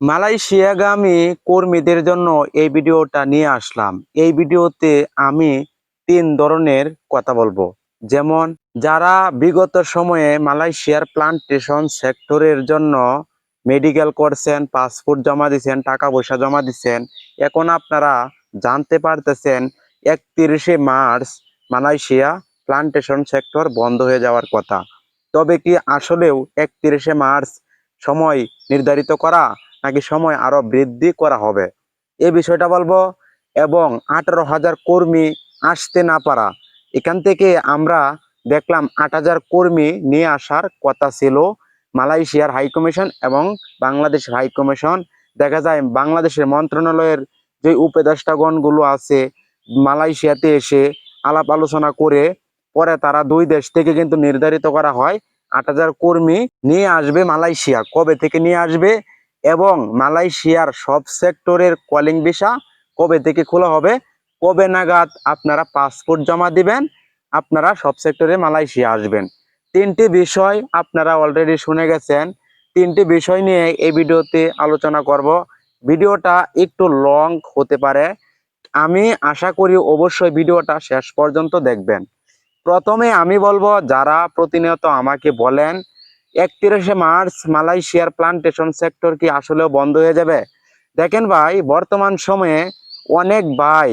মালয়েশিয়াগামী কর্মীদের জন্য এই ভিডিওটা নিয়ে আসলাম। এই ভিডিওতে আমি তিন ধরনের কথা বলব। যেমন, যারা বিগত সময়ে মালয়েশিয়ার প্লান্টেশন সেক্টরের জন্য মেডিকেল করছেন, পাসপোর্ট জমা দিচ্ছেন টাকা পয়সা জমা দিচ্ছেন এখন আপনারা জানতে পারতেছেন একত্রিশে মার্চ মালয়েশিয়া প্লান্টেশন সেক্টর বন্ধ হয়ে যাওয়ার কথা। তবে কি আসলেও একত্রিশে মার্চ সময় নির্ধারিত করা নাকি সময় আরও বৃদ্ধি করা হবে? এ বিষয়টা বলব, এবং আঠারো হাজার কর্মী আসতে না পারা। এখান থেকে আমরা দেখলাম আট হাজার কর্মী নিয়ে আসার কথা ছিল মালয়েশিয়ার হাই কমিশন এবং বাংলাদেশের হাই কমিশন। দেখা যায় বাংলাদেশের মন্ত্রণালয়ের যে উপদেষ্টাগণগুলো আছে, মালয়েশিয়াতে এসে আলাপ আলোচনা করে, পরে তারা দুই দেশ থেকে কিন্তু নির্ধারিত করা হয়, আট হাজার কর্মী নিয়ে আসবে মালয়েশিয়া। কবে থেকে নিয়ে আসবে? এবং মালয়েশিয়ার সব সেক্টরের কলিং ভিসা কবে থেকে খোলা হবে, কবে নাগাদ আপনারা পাসপোর্ট জমা দিবেন, আপনারা সব সেক্টরে মালয়েশিয়া আসবেন। তিনটি বিষয় আপনারা অলরেডি শুনে গেছেন। তিনটি বিষয় নিয়ে এই ভিডিওতে আলোচনা করব। ভিডিওটা একটু লং হতে পারে। আমি আশা করি অবশ্যই ভিডিওটা শেষ পর্যন্ত দেখবেন। প্রথমে আমি বলব, যারা প্রতিনিয়ত আমাকে বলেন একত্রিশে মার্চ মালয়েশিয়ার প্লান্টেশন সেক্টর কি আসলেও বন্ধ হয়ে যাবে? দেখেন ভাই, বর্তমান সময়ে অনেক ভাই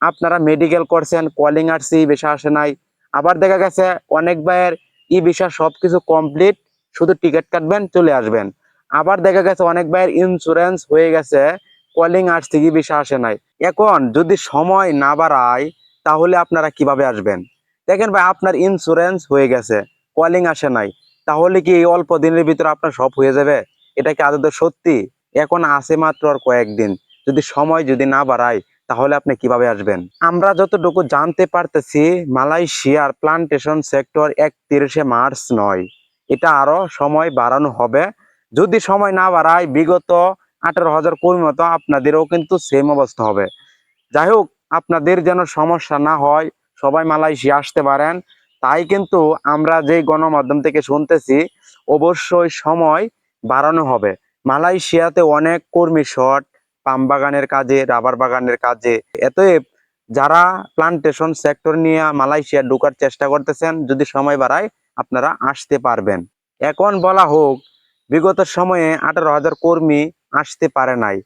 আপনারা মেডিকেল করছেন কলিং আসছে বেশি আসে নাই। আবার দেখা গেছে অনেক ভাইয়ের ই বিষয় সবকিছু কমপ্লিট শুধু টিকিট কাটবেন, চলে আসবেন। আবার দেখা গেছে অনেক ভাইয়ের ইন্স্যুরেন্স হয়ে গেছে কলিং আসছে কি বিষয় আসে নাই। এখন যদি সময় না বাড়ায়, তাহলে আপনারা কীভাবে আসবেন? দেখেন ভাই, আপনার ইন্স্যুরেন্স হয়ে গেছে কলিং আসে নাই। তাহলে কি এই অল্প দিনের ভিতরে আপনার সব হয়ে যাবে? এটা কি আদৌ সত্যি? এখন আছে মাত্র আর কয়েকদিন। যদি সময় যদি না বাড়ায়, তাহলে আপনি কীভাবে আসবেন? আমরা যতটুকু জানতে পারতেছি, মালয়েশিয়ার প্লান্টেশন সেক্টর একত্রিশে মার্চ নয়। এটা আরও সময় বাড়ানো হবে। যদি সময় না বাড়ায়, বিগত আঠারো হাজার কর্মী মতো আপনাদেরও কিন্তু সেম অবস্থা হবে। যাই হোক, আপনাদের যেন সমস্যা না হয়, সবাই মালয়েশিয়া আসতে পারেন। তাই কিন্তু আমরা যে গণমাধ্যম থেকে শুনতেছি, অবশ্যই সময় বাড়ানো হবে। মালয়েশিয়াতে অনেক কর্মী শট পাম বাগানের কাজে, রাবার বাগানের কাজে। এতএব যারা প্লান্টেশন সেক্টর নিয়ে মালয়েশিয়া ঢোকার চেষ্টা করতেছেন, যদি সময় বাড়ায় আপনারা আসতে পারবেন। এখন বলা হোক, বিগত সময়ে আঠারো হাজার কর্মী আসতে পারে নাই।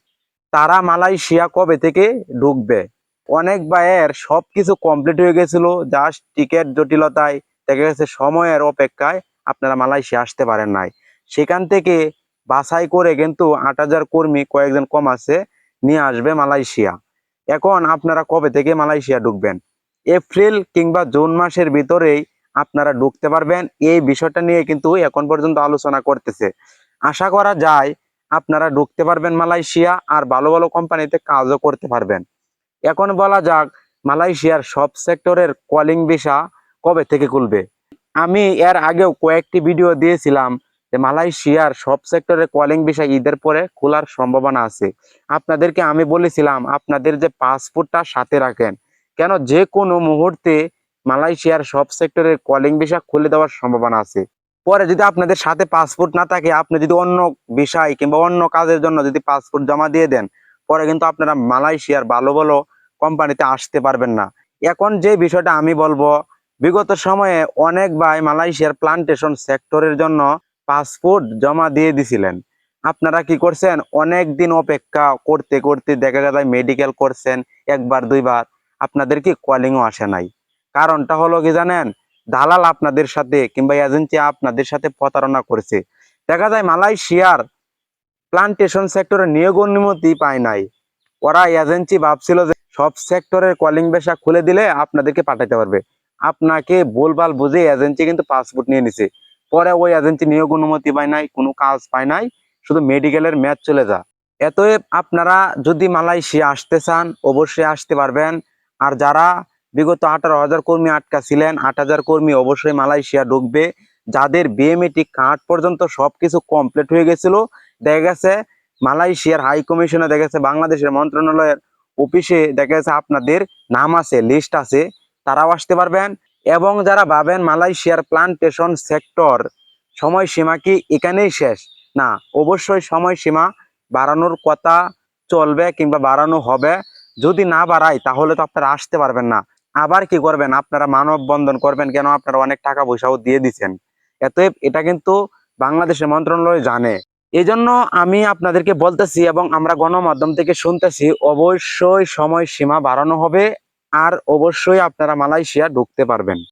তারা মালয়েশিয়া কবে থেকে ঢুকবে? অনেক ভাইয়ের সবকিছু কমপ্লিট হয়ে গেছিল জাস্ট টিকিট জটিলতায়, দেখা গেছে সময়ের অপেক্ষায় আপনারা মালয়েশিয়া আসতে পারেন নাই। সেখান থেকে বাছাই করে কিন্তু আট হাজার কর্মী কয়েকজন কম আছে, নিয়ে আসবে মালয়েশিয়া। এখন আপনারা কবে থেকে মালয়েশিয়া ঢুকবেন? এপ্রিল কিংবা জুন মাসের ভিতরেই আপনারা ঢুকতে পারবেন, এই বিষয়টা নিয়ে কিন্তু এখন পর্যন্ত আলোচনা করতেছে। আশা করা যায় আপনারা ঢুকতে পারবেন মালয়েশিয়া আর ভালো ভালো কোম্পানিতে কাজও করতে পারবেন। এখন বলা যাক, মালয়েশিয়ার সব সেক্টরের কলিং ভিসা কবে থেকে খুলবে? আমি এর আগেও কয়েকটি ভিডিও দিয়েছিলাম যে মালয়েশিয়ার সব সেক্টরে কলিং ভিসা ঈদের পরে খোলার সম্ভাবনা আছে। আপনাদেরকে আমি বলেছিলাম, আপনাদের যে পাসপোর্টটা সাথে রাখেন। কেন? যে কোনো মুহূর্তে মালয়েশিয়ার সব সেক্টরের কলিং ভিসা খুলে দেওয়ার সম্ভাবনা আছে। পরে যদি আপনাদের সাথে পাসপোর্ট না থাকে, আপনি যদি অন্য বিষয় কিংবা অন্য কাজের জন্য যদি পাসপোর্ট জমা দিয়ে দেন, পরে কিন্তু আপনারা মালয়েশিয়ার ভালো ভালো কোম্পানিতে আসতে পারবেন না। এখন যে বিষয়টা আমি বলব, বিগত সময়ে অনেক ভাই মালয়েশিয়ার প্লান্টেশন সেক্টরের জন্য পাসপোর্ট জমা দিয়ে দিছিলেন। আপনারা কি করছেন? অনেক দিন অপেক্ষা করতে করতে দেখা যায় মেডিকেল করছেন একবার, দুইবার। আপনাদের কি কলিংও আসে নাই। কারণটা হলো কি জানেন? দালাল আপনাদের সাথে কিংবা এজেন্সি আপনাদের সাথে প্রতারণা করছে। দেখা যায় মালয়েশিয়ার প্লান্টেশন সেক্টরে নিয়োগ অনুমতি পায় নাই। ওরা এজেন্সি ভাবছিল যে সব সেক্টরের কলিং বেশা খুলে দিলে আপনাদেরকে পাঠাতে পারবে। আপনাকে বলবাল বুঝে এজেন্সি কিন্তু পাসপোর্ট নিয়ে নিছে। পরে ওই এজেন্সি নিয়োগ অনুমতি পায় নাই, কোনো কাজ পায় নাই, শুধু মেডিকেলের ম্যাচ চলে যা এতএব আপনারা যদি মালয়েশিয়া আসতে চান, অবশ্যই আসতে পারবেন। আর যারা বিগত আঠারো হাজার কর্মী আটকা ছিলেন, আট হাজার কর্মী অবশ্যই মালয়েশিয়া ঢুকবে। যাদের বিএমএটি কার্ড পর্যন্ত সবকিছু কমপ্লিট হয়ে গেছিল, দেখা গেছে মালয়েশিয়ার হাই কমিশনে দেখা গেছে বাংলাদেশের মন্ত্রণালয়ের অফিসে দেখা গেছে আপনাদের নাম আছে লিস্ট আছে, তারাও আসতে পারবেন। এবং যারা ভাবেন মালয়েশিয়ার প্লান্টেশন সেক্টর সময়সীমা কি এখানেই শেষ? না, অবশ্যই সময়সীমা বাড়ানোর কথা চলবে কিংবা বাড়ানো হবে। যদি না বাড়ায়, তাহলে তো আপনারা আসতে পারবেন না। আবার কি করবেন? আপনারা মানববন্ধন করবেন কেন? আপনারা অনেক টাকা পয়সাও দিয়ে দিচ্ছেন। এতএব এটা কিন্তু বাংলাদেশের মন্ত্রণালয় জানে। এই জন্য আমি আপনাদেরকে বলতেছি এবং আমরা গণমাধ্যম থেকে শুনতেছি, অবশ্যই সময় সীমা বাড়ানো হবে আর অবশ্যই আপনারা মালয়েশিয়া ঢুকতে পারবেন।